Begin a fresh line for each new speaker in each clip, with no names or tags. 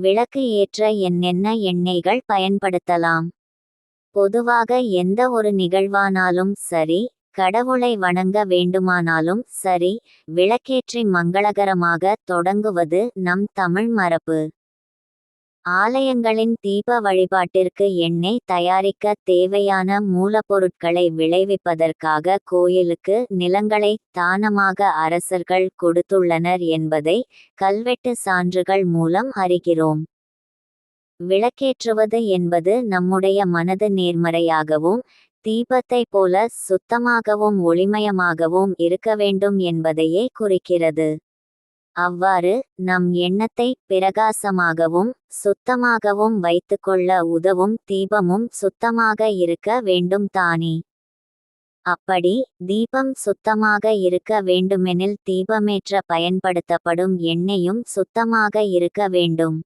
விளக்கு ஏற்ற என்னென்ன எண்ணெய்கள் பயன்படுத்தலாம்? பொதுவாக எந்த ஒரு நிகழ்வானாலும் சரி கடவுளை வணங்க வேண்டுமானாலும் சரி விளக்கேற்றி மங்களகரமாக தொடங்குவது நம் தமிழ் மரபு. ஆலயங்களின் தீப வழிபாட்டிற்கு எண்ணெய் தயாரிக்க தேவையான மூலப்பொருட்களை விளைவிப்பதற்காக கோயிலுக்கு நிலங்களை தானமாக அரசர்கள் கொடுத்துள்ளனர் என்பதை கல்வெட்டு சான்றுகள் மூலம் அறிகிறோம். விளக்கேற்றுவது என்பது நம்முடைய மனது நேர்மறையாகவும் தீபத்தை போல சுத்தமாகவும் ஒளிமயமாகவும் இருக்க வேண்டும் என்பதையே குறிக்கிறது. அவ்வாறு நம் எண்ணத்தை பிரகாசமாகவும் சுத்தமாகவும் வைத்துக்கொள்ள உதவும் தீபமும் சுத்தமாக இருக்க வேண்டும் தானே. அப்படி தீபம் சுத்தமாக இருக்க வேண்டுமெனில் தீபமேற்ற பயன்படுத்தப்படும் எண்ணெயும் சுத்தமாக இருக்க வேண்டும்.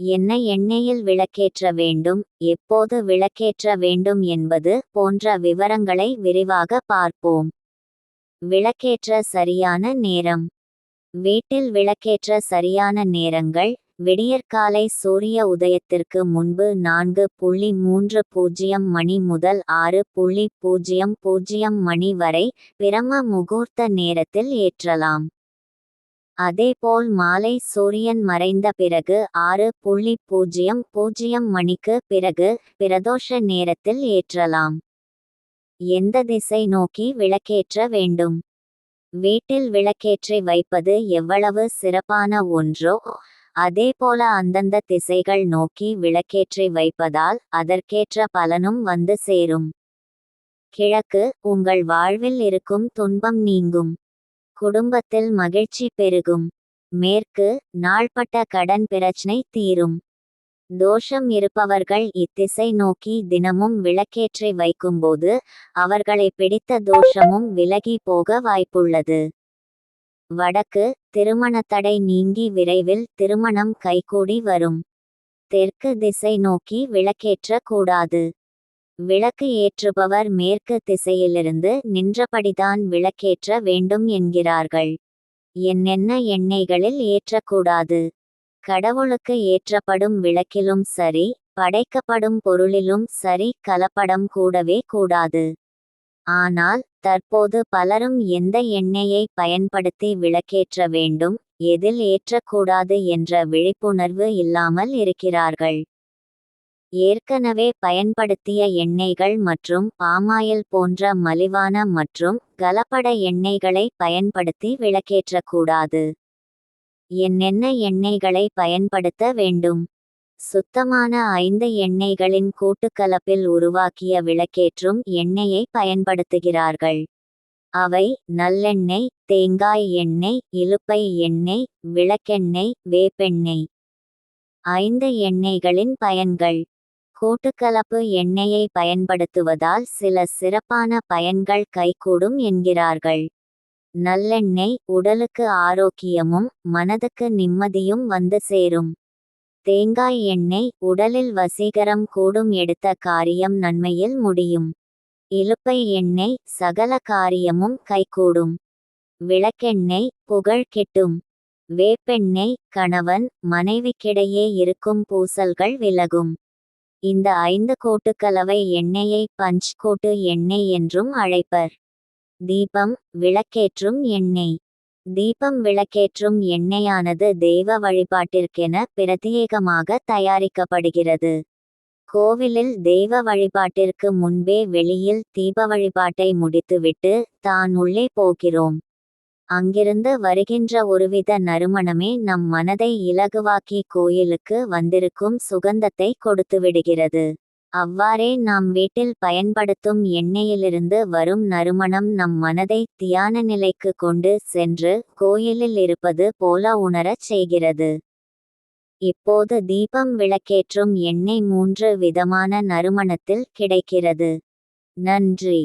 என்ன எண்ணெயில் விளக்கேற்ற வேண்டும் எப்போது விளக்கேற்ற வேண்டும் என்பது போன்ற விவரங்களை விரிவாக பார்ப்போம். விளக்கேற்ற சரியான நேரம். வீட்டில் விளக்கேற்ற சரியான நேரங்கள் விடியற்காலை சூரிய உதயத்திற்கு முன்பு நான்கு புள்ளி மூன்று பூஜ்ஜியம் மணி முதல் ஆறு புள்ளி பூஜ்ஜியம் பூஜ்ஜியம் மணி வரை பிரம முகூர்த்த நேரத்தில் ஏற்றலாம். அதேபோல் மாலை சூரியன் மறைந்த பிறகு ஆறு புள்ளி பூஜ்ஜியம் பூஜ்ஜியம் மணிக்கு பிறகு பிரதோஷ நேரத்தில் ஏற்றலாம். எந்த திசை நோக்கி விளக்கேற்ற வேண்டும்? வீட்டில் விளக்கேற்றி வைப்பது எவ்வளவு சிறப்பான ஒன்றோ அதேபோல அந்தந்த திசைகள் நோக்கி விளக்கேற்றி வைப்பதால் அதற்கேற்ற பலனும் வந்து சேரும். கிழக்கு உங்கள் வாழ்வில் இருக்கும் துன்பம் நீங்கும். குடும்பத்தில் மகிழ்ச்சி பெருகும். மேற்கு நாள்பட்ட கடன் பிரச்சனை தீரும். தோஷம் இருப்பவர்கள் இத்திசை நோக்கி தினமும் விளக்கேற்றை வைக்கும்போது அவர்களை பிடித்த தோஷமும் விலகி போக வாய்ப்புள்ளது. வடக்கு திருமண தடை நீங்கி விரைவில் திருமணம் கைகூடி வரும். தெற்கு திசை நோக்கி விளக்கேற்ற கூடாது விளக்கு ஏற்றுபவர் மேற்கு திசையிலிருந்து நின்றபடிதான் விளக்கேற்ற வேண்டும் என்கிறார்கள். என்னென்ன எண்ணெய்களில் ஏற்றக்கூடாது? கடவுளுக்கு ஏற்றப்படும் விளக்கிலும் சரி படைக்கப்படும் பொருளிலும் சரி கலப்படம் கூடவே கூடாது. ஆனால் தற்போது பலரும் எந்த எண்ணெயை பயன்படுத்தி விளக்கேற்ற வேண்டும் எதில் ஏற்றக்கூடாது என்ற விழிப்புணர்வு இல்லாமல் இருக்கிறார்கள். ஏற்கனவே பயன்படுத்திய எண்ணெய்கள் மற்றும் பாமாயில் போன்ற மலிவான மற்றும் கலப்பட எண்ணெய்களை பயன்படுத்தி விளக்கேற்றக்கூடாது. என்னென்ன எண்ணெய்களை பயன்படுத்த வேண்டும். சுத்தமான ஐந்து எண்ணெய்களின் கூட்டுக்கலப்பில் உருவாக்கிய விளக்கேற்றும் எண்ணெயை பயன்படுத்துகிறார்கள். அவை நல்லெண்ணெய் தேங்காய் எண்ணெய் இலுப்பை எண்ணெய் விளக்கெண்ணெய் வேப்பெண்ணெய். ஐந்து எண்ணெய்களின் பயன்கள். கூட்டுக்கலப்பு எண்ணெயை பயன்படுத்துவதால் சில சிறப்பான பயன்கள் கைகூடும் என்கிறார்கள். நல்லெண்ணெய் உடலுக்கு ஆரோக்கியமும் மனதுக்கு நிம்மதியும் வந்து சேரும். தேங்காய் எண்ணெய் உடலில் வசீகரம் கூடும் எடுத்த காரியம் நன்மையில் முடியும். இலுப்பை எண்ணெய் சகல காரியமும் கைகூடும். விளக்கெண்ணெய் புகழ் கிட்டும். வேப்பெண்ணெய் கணவன் மனைவிக்கிடையே இருக்கும் பூசல்கள் விலகும். இந்த ஐந்து கோட்டுக்கலவை எண்ணெயை பஞ்ச் கோட்டு எண்ணெய் என்றும் அழைப்பர். தீபம் விளக்கேற்றும் எண்ணெய். தீபம் விளக்கேற்றும் எண்ணெயானது தெய்வ வழிபாட்டிற்கென பிரத்யேகமாக தயாரிக்கப்படுகிறது. கோவிலில் தெய்வ வழிபாட்டிற்கு முன்பே வெளியில் தீப வழிபாட்டை முடித்துவிட்டு தான் உள்ளே போகிறோம். அங்கிருந்து வருகின்ற ஒருவித நறுமணமே நம் மனதை இலகுவாக்கி கோயிலுக்கு வந்திருக்கும் சுகந்தத்தை கொடுத்துவிடுகிறது. அவ்வாறே நாம் வீட்டில் பயன்படுத்தும் எண்ணெயிலிருந்து வரும் நறுமணம் நம் மனதை தியான நிலைக்கு கொண்டு சென்று கோயிலில் இருப்பது போல உணரச் செய்கிறது. இப்போது தீபம் விளக்கேற்றும் எண்ணெய் மூன்று விதமான நறுமணத்தில் கிடைக்கிறது. நன்றி.